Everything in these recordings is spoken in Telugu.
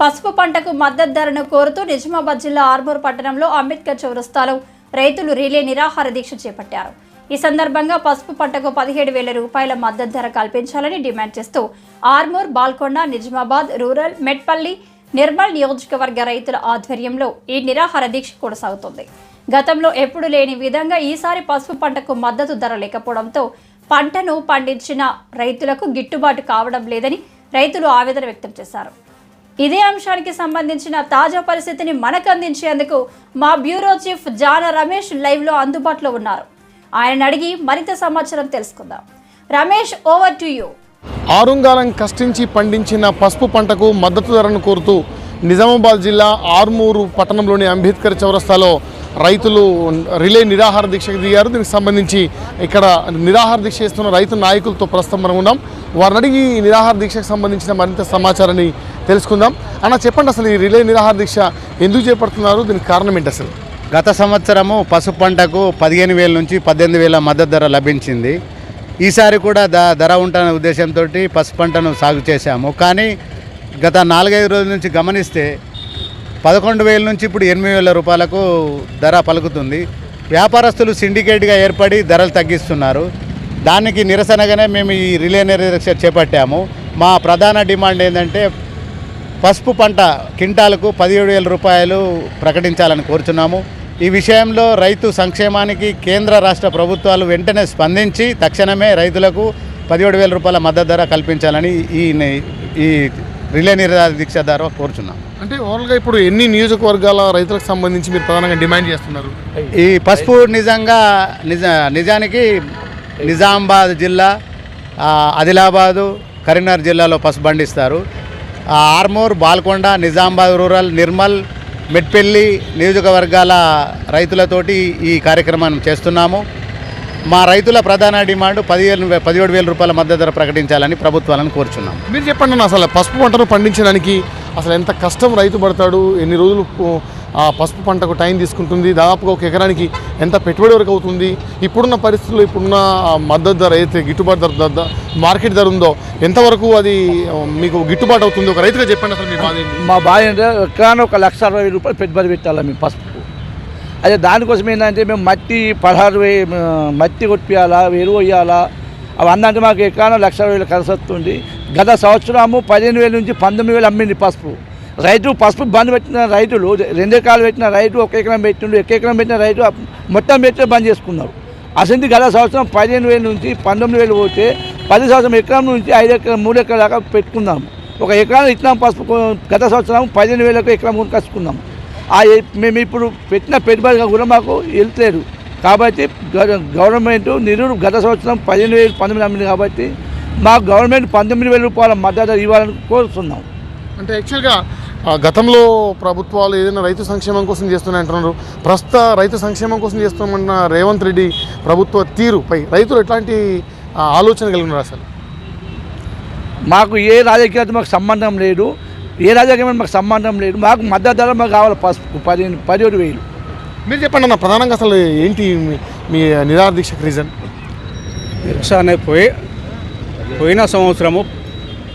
పసుపు పంటకు మద్దతు ధరను కోరుతూ నిజామాబాద్ జిల్లా ఆర్మూర్ పట్టణంలో అంబేద్కర్ చౌరస్తాలో రైతులు రిలే నిరాహార దీక్ష చేపట్టారు. ఈ సందర్భంగా పసుపు పంటకు పదిహేడు వేల రూపాయల మద్దతు ధర కల్పించాలని డిమాండ్ చేస్తూ ఆర్మూర్ బాల్కొండ నిజామాబాద్ రూరల్ మెట్పల్లి నిర్మల్ నియోజకవర్గ రైతుల ఆధ్వర్యంలో ఈ నిరాహార దీక్ష కొనసాగుతుంది. గతంలో ఎప్పుడు లేని విధంగా ఈసారి పసుపు పంటకు మద్దతు ధర లేకపోవడంతో పంటను పండించిన రైతులకు గిట్టుబాటు కావడం లేదని రైతులు ఆవేదన వ్యక్తం చేశారు. ఇదే అంశానికి సంబంధించిన తాజా పరిస్థితిని మనకు అందించేందుకు మా బ్యూరో చీఫ్ జాన రమేష్ లైవ్లో అందుబాటులో ఉన్నారు. ఆయన అడిగి మరింత సమాచారం తెలుసుకుందాం. రమేష్ ఓవర్ టు యూ ఆరుంగాలం కష్టించి పండించిన పసుపు పంటకు మద్దతు ధరను కోరుతూ నిజామాబాద్ జిల్లా ఆర్మూరు పట్టణంలోని అంబేద్కర్ చౌరస్తాలో రైతులు రిలే నిరాహార దీక్షకు దిగారు. దీనికి సంబంధించి ఇక్కడ నిరాహార దీక్ష చేస్తున్న రైతు నాయకులతో ప్రస్తుతం మనం ఉన్నాం. వారిని అడిగి నిరాహార దీక్షకు సంబంధించిన మరింత సమాచారాన్ని తెలుసుకుందాం. అన్న చెప్పండి అసలు ఈ రిలే నిరాహార దీక్ష ఎందుకు చేపడుతున్నారు? దీనికి కారణం ఏంటి అసలు? గత సంవత్సరము పసుపు పంటకు పదిహేను వేల నుంచి పద్దెనిమిది వేల మద్దతు ధర లభించింది. ఈసారి కూడా ద ధర ఉంటనే ఉద్దేశంతో పసుపు పంటను సాగు చేశాము. కానీ గత నాలుగైదు రోజుల నుంచి గమనిస్తే పదకొండు వేల నుంచి ఇప్పుడు ఎనిమిది వేల రూపాయలకు ధర పలుకుతుంది. వ్యాపారస్తులు సిండికేట్గా ఏర్పడి ధరలు తగ్గిస్తున్నారు. దానికి నిరసనగానే మేము ఈ రిలే నిరీక్ష చేపట్టాము. మా ప్రధాన డిమాండ్ ఏంటంటే పసుపు పంట కింటాలకు పదిహేడు వేల రూపాయలు ప్రకటించాలని కోరుచున్నాము. ఈ విషయంలో రైతు సంక్షేమానికి కేంద్ర రాష్ట్ర ప్రభుత్వాలు వెంటనే స్పందించి తక్షణమే రైతులకు పదిహేడు వేల రూపాయల మద్దతు ధర కల్పించాలని ఈ ఈ రిలే నిరాహార దీక్ష ద్వారా కోరుచున్నాం అంటే ఓవరాల్గా ఇప్పుడు ఎన్ని నియోజకవర్గాల రైతులకు సంబంధించి మీరు ప్రధానంగా డిమాండ్ చేస్తున్నారు? ఈ పసుపు నిజంగా నిజ నిజానికి నిజామాబాద్ జిల్లా ఆదిలాబాదు కరీంనగర్ జిల్లాలో పసుపు పండిస్తారు. ఆర్మూర్ బాల్కొండ నిజామాబాద్ రూరల్ నిర్మల్ మెట్పెల్లి నియోజకవర్గాల రైతులతోటి ఈ కార్యక్రమాన్ని చేస్తున్నాము. మా రైతుల ప్రధాన డిమాండ్ పదిహేను పదిహేడు వేల రూపాయల మద్దతు ధర ప్రకటించాలని ప్రభుత్వాలను కోరుచున్నాము. మీరు చెప్పండి అసలు పసుపు పంటను పండించడానికి అసలు ఎంత కష్టం రైతు పడతాడు? ఎన్ని రోజులు ఆ పసుపు పంటకు టైం తీసుకుంటుంది. దాదాపుగా ఒక ఎకరానికి ఎంత పెట్టుబడి వరకు అవుతుంది? ఇప్పుడున్న పరిస్థితుల్లో ఇప్పుడున్న మద్దతు ధర అయితే గిట్టుబాటు ధర మార్కెట్ ధర ఉందో ఎంతవరకు అది మీకు గిట్టుబాటు అవుతుంది? ఒక రైతుగా చెప్పండి అసలు మీ బాధ మా బావి అంటే ఎక్కడో ఒక లక్ష అరవై రూపాయలు పెట్టుబడి పెట్టాలి మేము పసుపు అదే దానికోసం ఏంటంటే మేము మట్టి పదహారు వే మట్టి కొట్టియాలా ఎరువు వేయాలా అవన్నీ మాకు ఎక్కడైనా లక్ష అరవై వేలు ఖర్చు వస్తుంది గత సంవత్సరము పదిహేను వేల నుంచి పంతొమ్మిది వేలు అమ్మింది పసుపు. రైతు పసుపు బంద్ పెట్టిన రైతులు రెండు ఎకరాలు పెట్టిన రైతు ఒక ఎకరం పెట్టిండు ఒక ఎకరం పెట్టిన రైతు మొత్తం పెట్టి బంద్ చేసుకున్నారు. అసలు గత సంవత్సరం పదిహేను వేల నుంచి పంతొమ్మిది వేలు పోతే పది సంవత్సరం ఎకరం నుంచి ఐదు ఎకరం మూడు ఎకరాల దాకా పెట్టుకుందాం ఒక ఎకరాలు ఇచ్చినాం పసుపు గత సంవత్సరం పదిహేను వేలకు ఎకరం కొనుకొచ్చుకున్నాం ఆ మేము ఇప్పుడు పెట్టిన పెట్టుబడిగా కూడా మాకు వెళ్తలేదు. కాబట్టి గవ- గవర్నమెంట్ నిరుడు గత సంవత్సరం పదిహేను వేలు పంతొమ్మిది అమ్మింది కాబట్టి మాకు గవర్నమెంట్ పంతొమ్మిది వేల రూపాయల మద్దతు ఇవ్వాలని కోరుతున్నాం. అంటే యాక్చువల్గా గతంలో ప్రభుత్వాలు ఏదైనా రైతు సంక్షేమం కోసం చేస్తున్నాయి అంటున్నారు. ప్రస్తుత రైతు సంక్షేమం కోసం చేస్తామన్న రేవంత్ రెడ్డి ప్రభుత్వ తీరుపై రైతులు ఎట్లాంటి ఆలోచన కలిగి ఉన్నారు అసలు? మాకు ఏ రాజకీయాలతో మాకు సంబంధం లేదు. ఏ రాజకీయం మాకు సంబంధం లేదు. మాకు మద్దతు ధర మాకు కావాలి పసుపు పదిహేను పదిహేడు వేలు. మీరు చెప్పండి అన్న ప్రధానంగా అసలు ఏంటి మీ- మీ నిరాహార దీక్షకు రీజన్ రిక్షా అనేది పోయి పోయిన సంవత్సరము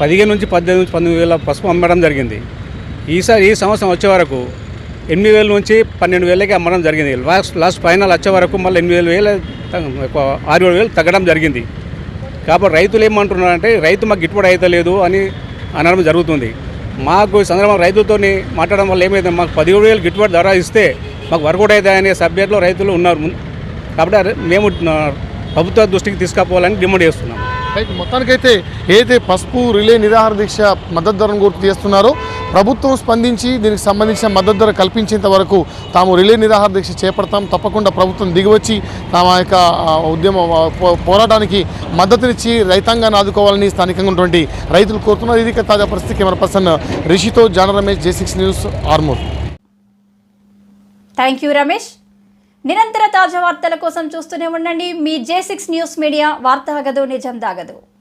పదిహేను నుంచి పద్దెనిమిది నుంచి పంతొమ్మిది వేల పసుపు అమ్మడం జరిగింది. ఈసారి ఈ సంవత్సరం వచ్చే వరకు ఎనిమిది వేల నుంచి పన్నెండు వేలకి అమ్మడం జరిగింది. లాస్ట్ లాస్ట్ ఫైనల్ వచ్చే వరకు మళ్ళీ ఎనిమిది వేల వేలు తగ్గ- ఆరు ఏడు వేలు తగ్గడం జరిగింది. కాబట్టి రైతులు ఏమంటున్నారంటే రైతు మాకు గిట్టుబడి అవుతలేదు అని అనడం జరుగుతుంది. మాకు ఈ సందర్భంగా రైతులతో మాట్లాడడం వల్ల ఏమైంది? మాకు పదిహేడు వేలు గిట్టుబాటు ధర ఇస్తే మాకు వర్కౌట్ అవుతాయి అనే సబ్జెక్ట్లో రైతులు ఉన్నారు. కాబట్టి మేము ప్రభుత్వ దృష్టికి తీసుకుపోవాలని డిమాండ్ చేస్తున్నాం రైట్ మొత్తానికైతే ఏదైతే పసుపు రిలే నిరాహార దీక్ష మద్దతు ధరను గుర్తు చేస్తున్నారో ప్రభుత్వం స్పందించి దీనికి సంబంధించిన మద్దతు ధర కల్పించేంత వరకు తాము రిలే నిరాహార దీక్ష చేపడతాం. తప్పకుండా ప్రభుత్వం దిగివచ్చి తమ యొక్క ఉద్యమ పో- పోరాటానికి మద్దతునిచ్చి రైతాంగాన్ని ఆదుకోవాలని స్థానికంగా ఉన్నటువంటి రైతులు కోరుతున్నారు. ఇది తాజా పరిస్థితి. కెమెరా పర్సన్ రిషితో జాన Ramesh J six news Armur. Thank you Ramesh. నిరంతర తాజా వార్తల కోసం చూస్తూనే ఉండండి. మీ జే సిక్స్ న్యూస్ మీడియా వార్త గదు నిజం దాగదు